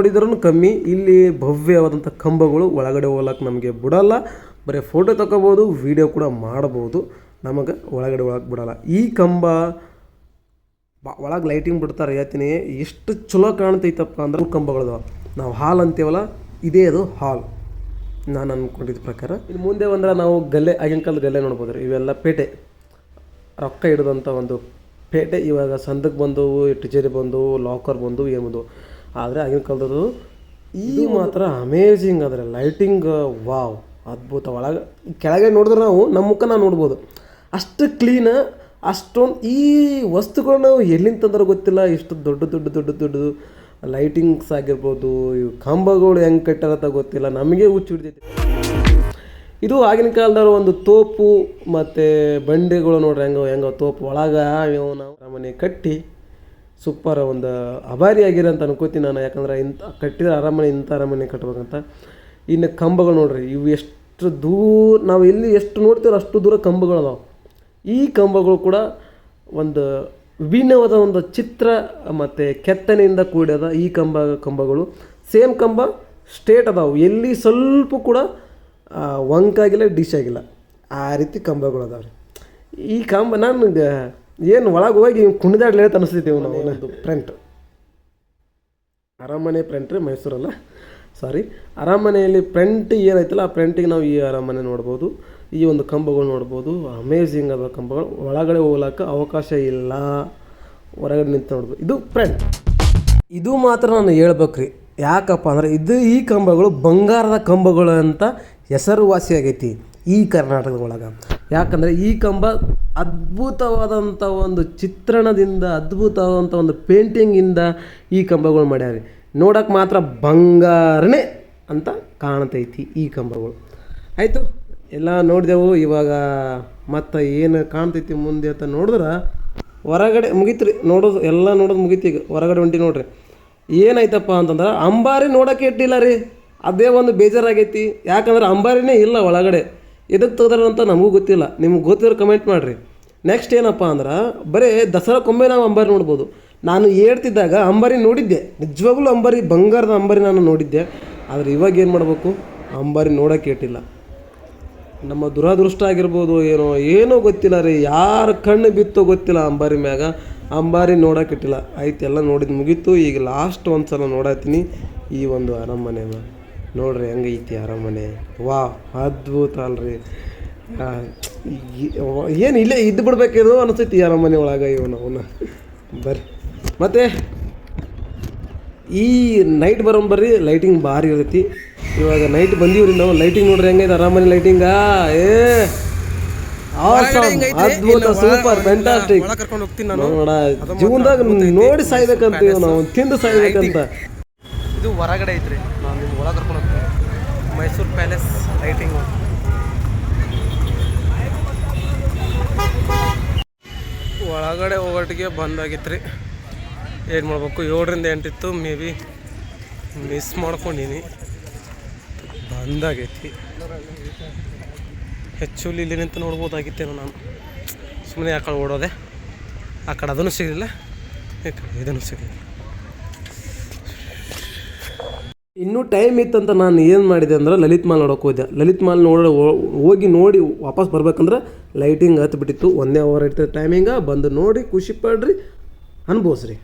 ನೋಡಿದ್ರೂ ಕಮ್ಮಿ. ಇಲ್ಲಿ ಭವ್ಯವಾದಂಥ ಕಂಬಗಳು ಒಳಗಡೆ ಹೋಗ್ಲಕ್ಕೆ ನಮಗೆ ಬಿಡಲ್ಲ. ಬರೀ ಫೋಟೋ ತಗೋಬೋದು ವೀಡಿಯೋ ಕೂಡ ಮಾಡ್ಬೋದು. ನಮಗೆ ಒಳಗಡೆ ಒಳಗೆ ಬಿಡಲ್ಲ. ಈ ಕಂಬ ಒಳಗೆ ಲೈಟಿಂಗ್ ಬಿಡ್ತಾರೆ ಹೇಳ್ತೀನಿ. ಎಷ್ಟು ಚಲೋ ಕಾಣ್ತೈತಪ್ಪ ಅಂದ್ರೆ ಮೂರು ಕಂಬಗಳದಾವ ನಾವು ಹಾಲ್ ಅಂತೀವಲ್ಲ, ಇದೇ ಅದು ಹಾಲ್ ನಾನು ಅಂದ್ಕೊಂಡಿದ್ದ ಪ್ರಕಾರ. ಇನ್ನು ಮುಂದೆ ಬಂದ್ರೆ ನಾವು ಗಲ್ಲೆ, ಆಗಿನ ಕಾಲದ ಗಲ್ಲೆ ನೋಡ್ಬೋದು ರೀ ಇವೆಲ್ಲ ಪೇಟೆ. ರೊಕ್ಕ ಹಿಡಿದಂಥ ಒಂದು ಪೇಟೆ. ಇವಾಗ ಸಂದಕ್ಕೆ ಬಂದವು ಟಿಚರಿ ಬಂದವು ಲಾಕರ್ ಬಂದವು, ಏನು ಬಂದವು. ಆದರೆ ಆಗಿನ ಕಾಲದ್ದು ಈ ಮಾತ್ರ ಅಮೇಝಿಂಗ್ ಅದರ ಲೈಟಿಂಗ್ ವಾವ್ ಅದ್ಭುತ. ಒಳಗೆ ಕೆಳಗೆ ನೋಡಿದ್ರೆ ನಾವು ನಮ್ಮ ಮುಖ ನಾವು ನೋಡ್ಬೋದು. ಅಷ್ಟು ಕ್ಲೀನ್ ಅಷ್ಟೊಂದು ಈ ವಸ್ತುಗಳು ನಾವು ಎಲ್ಲಿಂದ ತಂದ್ರೆ ಗೊತ್ತಿಲ್ಲ. ಇಷ್ಟು ದೊಡ್ಡ ದೊಡ್ಡ ದೊಡ್ಡ ದೊಡ್ಡದು ಲೈಟಿಂಗ್ಸ್ ಆಗಿರ್ಬೋದು ಇವು ಕಂಬಗಳು ಹೆಂಗೆ ಕಟ್ಟಾರತ್ತ ಗೊತ್ತಿಲ್ಲ. ನಮಗೆ ಹುಚ್ಚು ಹಿಡಿದೈತೆ ಇದು ಆಗಿನ ಕಾಲದವ್ರು ಒಂದು ತೋಪು ಮತ್ತು ಬಂಡೆಗಳು ನೋಡ್ರಿ ಹೆಂಗೆ ಹೆಂಗೆ ತೋಪು ಒಳಗೆ ನಾವು ಮನೆ ಕಟ್ಟಿ ಸೂಪರ್ ಒಂದು ಅಭಾರಿ ಆಗಿರೋ ಅಂತ ಅನ್ಕೋತೀನಿ ನಾನು, ಯಾಕಂದ್ರೆ ಇಂಥ ಕಟ್ಟಿದ ಅರಮನೆ, ಇಂಥ ಅರಮನೆ ಕಟ್ಬೇಕಂತ. ಇನ್ನು ಕಂಬಗಳು ನೋಡ್ರಿ, ಇವು ಎಷ್ಟು ದೂರ, ನಾವು ಎಲ್ಲಿ ಎಷ್ಟು ನೋಡ್ತೀವೋ ಅಷ್ಟು ದೂರ ಕಂಬಗಳು ಅದಾವೆ ಈ ಕಂಬಗಳು ಕೂಡ ಒಂದು ವಿಭಿನ್ನವಾದ ಒಂದು ಚಿತ್ರ, ಮತ್ತು ಕೆತ್ತನೆಯಿಂದ ಕೂಡಿದ ಈ ಕಂಬ, ಕಂಬಗಳು. ಸೇಮ್ ಕಂಬ ಸ್ಟೇಟ್ ಅದಾವೆ. ಎಲ್ಲಿ ಸ್ವಲ್ಪ ಕೂಡ ವಂಕಾಗಿಲ್ಲ, ಡಿಶ್ ಆಗಿಲ್ಲ. ಆ ರೀತಿ ಕಂಬಗಳು ಅದಾವೆ ರೀ ಈ ಕಂಬ ನನಗೆ ಏನು ಒಳಗೆ ಹೋಗಿ ಕುಣಿದಾಡ್ಲೇ ಅನಿಸ್ತೈತಿ ನಾವು ಒಂದು ಪ್ರಿಂಟ್ ಅರಮನೆ ಪ್ರಿಂಟ್ ರೀ ಮೈಸೂರಲ್ಲ. ಸಾರಿ ಅರಮನೆಯಲ್ಲಿ ಪ್ರಿಂಟ್ ಏನೈತಲ್ಲ ಆ ಪ್ರಿಂಟಿಗೆ ನಾವು ಈ ಅರಮನೆ ನೋಡ್ಬೋದು. ಈ ಒಂದು ಕಂಬಗಳು ನೋಡ್ಬೋದು. ಅಮೇಝಿಂಗ್ ಅದ ಕಂಬಗಳು. ಒಳಗಡೆ ಹೋಗ್ಲಾಕ ಅವಕಾಶ ಇಲ್ಲ. ಹೊರಗಡೆ ನಿಂತು ನೋಡ್ಬೋದು ಇದು ಪ್ರಿಂಟ್ ಇದು ಮಾತ್ರ ನಾನು ಹೇಳ್ಬೇಕ್ರಿ. ಯಾಕಪ್ಪ ಅಂದ್ರೆ ಇದು ಈ ಕಂಬಗಳು ಬಂಗಾರದ ಕಂಬಗಳು ಅಂತ ಹೆಸರುವಾಸಿಯಾಗೈತಿ ಈ ಕರ್ನಾಟಕದ ಒಳಗೆ. ಯಾಕಂದರೆ ಈ ಕಂಬ ಅದ್ಭುತವಾದಂಥ ಒಂದು ಚಿತ್ರಣದಿಂದ ಅದ್ಭುತವಾದಂಥ ಒಂದು ಪೇಂಟಿಂಗಿಂದ ಈ ಕಂಬಗಳು ಮಾಡ್ಯಾರೆ ನೋಡೋಕೆ ಮಾತ್ರ ಬಂಗಾರನೇ ಅಂತ ಕಾಣ್ತೈತಿ ಈ ಕಂಬಗಳು. ಆಯಿತು, ಎಲ್ಲ ನೋಡಿದೆವು. ಇವಾಗ ಮತ್ತು ಏನು ಕಾಣ್ತೈತಿ ಮುಂದೆ ಅಂತ ನೋಡಿದ್ರೆ, ಹೊರಗಡೆ ಮುಗೀತು ರೀ ನೋಡೋದು, ಎಲ್ಲ ನೋಡೋದು ಮುಗೀತು ಈಗ. ಹೊರಗಡೆ ಹೊಂಟಿ ನೋಡ್ರಿ. ಏನಾಯ್ತಪ್ಪ ಅಂತಂದ್ರೆ ಅಂಬಾರಿ ನೋಡೋಕೆ ಇಟ್ಟಿಲ್ಲ ರೀ. ಅದೇ ಒಂದು ಬೇಜಾರಾಗೈತಿ. ಯಾಕಂದ್ರೆ ಅಂಬಾರಿನೇ ಇಲ್ಲ ಒಳಗಡೆ. ಎದಕ್ಕೆ ತೆಗ್ದಾರ ಅಂತ ನಮಗೂ ಗೊತ್ತಿಲ್ಲ. ನಿಮ್ಗೆ ಗೊತ್ತಿರೋ ಕಮೆಂಟ್ ಮಾಡಿರಿ. ನೆಕ್ಸ್ಟ್ ಏನಪ್ಪ ಅಂದ್ರೆ, ಬರೀ ದಸರಾಕ್ಕೊಮ್ಮೆ ನಾವು ಅಂಬಾರಿ ನೋಡ್ಬೋದು. ನಾನು ಹೇಳ್ತಿದ್ದಾಗ ಅಂಬಾರಿ ನೋಡಿದ್ದೆ. ನಿಜವಾಗ್ಲೂ ಅಂಬಾರಿ, ಬಂಗಾರದ ಅಂಬಾರಿ ನಾನು ನೋಡಿದ್ದೆ. ಆದರೆ ಇವಾಗ ಏನು ಮಾಡಬೇಕು? ಅಂಬಾರಿ ನೋಡೋಕೆ ಇಟ್ಟಿಲ್ಲ ನಮ್ಮ ದುರಾದೃಷ್ಟ ಆಗಿರ್ಬೋದು ಏನೋ ಏನೋ ಗೊತ್ತಿಲ್ಲ ರೀ. ಯಾರ ಕಣ್ಣು ಬಿತ್ತೋ ಗೊತ್ತಿಲ್ಲ ಅಂಬಾರಿ ಮ್ಯಾಗ. ಅಂಬಾರಿ ನೋಡಕ್ಕೆ ಇಟ್ಟಿಲ್ಲ. ಆಯ್ತು, ಎಲ್ಲ ನೋಡಿದ್ದು ಮುಗೀತು. ಈಗ ಲಾಸ್ಟ್ ಒಂದು ಸಲ ನೋಡತ್ತೀನಿ. ಈ ಒಂದು ಅರಮನೆನ. ನೋಡ್ರಿ ಹೆಂಗೈತಿ ಅರಮನೆ. ವಾ ಅದ್ಭುತ ಅಲ್ರಿ. ಏನು ಇಲ್ಲೇ ಇದ್ದು ಬಿಡ್ಬೇಕೇನೋ ಅನಿಸ್ತೈತಿ ಅರಮನೆ ಒಳಗೆ ಇವನು ಅವನ. ಬರ್ರಿ. ಮತ್ತೆ ಈ ನೈಟ್ ಬರೋಂಬರ್ರಿ ಲೈಟಿಂಗ್ ಭಾರಿ ಇರ್ತೈತಿ ಇವಾಗ ನೈಟ್ ಬಂದೀವ್ರಿ ನಾವು ಲೈಟಿಂಗ್ ನೋಡ್ರಿ ಹೆಂಗೈತೆ ಅರಾಮನೆ ಲೈಟಿಂಗ ಏ ಅದ್ಭುತ ಸೂಪರ್ ಫ್ಯಾಂಟಾಸ್ಟಿಕ್ ನೋಡ ಜೀವನದಾಗ ನೋಡಿ ಸಾಯ್ಬೇಕಂತ ಇವ್ ನಾವು ತಿಂದು ಸಾಯ್ಬೇಕಂತ. ಇದು ಹೊರಗಡೆ ಐತ್ರಿ. ನಾನು ನಿಮ್ಗೆ ಒಳಗೆ ಕರ್ಕೊಂಡು ಹೋಗ್ತೀನಿ. ಮೈಸೂರು ಪ್ಯಾಲೇಸ್ ಲೈಟಿಂಗ್ ಒಳಗಡೆ ಹೋಗೋಟಿಗೆ ಬಂದಾಗಿತ್ತು ರೀ ಏನು ಮಾಡಬೇಕು? ಏಳರಿಂದ ಎಂಟಿತ್ತು, ಮೇ ಬಿ ಮಿಸ್ ಮಾಡ್ಕೊಂಡೀನಿ. ಬಂದಾಗೈತಿ. ಹೆಚ್ಚು ಇಲ್ಲಿ ನಿಂತು ನೋಡ್ಬೋದಾಗಿತ್ತೇನೋ ನಾನು. ಸುಮ್ಮನೆ ಆ ಕಡೆ ಓಡೋದೆ. ಆ ಕಡೆ ಅದನ್ನು ಸಿಗಲಿಲ್ಲ, ಈ ಕಡೆ ಇದನ್ನು ಸಿಗಲಿಲ್ಲ. ಇನ್ನೂ ಟೈಮ್ ಇತ್ತಂತ ನಾನು ಏನು ಮಾಡಿದೆ ಅಂದ್ರೆ ಲಲಿತ್ ಮಾಲ್ ನೋಡೋಕೆ ಹೋದೆ. ಲಲಿತ್ ಮಾಲ್ ನೋಡೋ ಹೋಗಿ ನೋಡಿ ವಾಪಸ್ ಬರ್ಬೇಕಂದ್ರೆ ಲೈಟಿಂಗ್ ಹತ್ತು ಬಿಟ್ಟಿತ್ತು ಒಂದೇ ಅವರ್ ಇರ್ತದೆ ಟೈಮಿಂಗ ಬಂದು ನೋಡಿ ಖುಷಿ ಪಡ್ರಿ, ಅನ್ಭವಿಸ್ರಿ.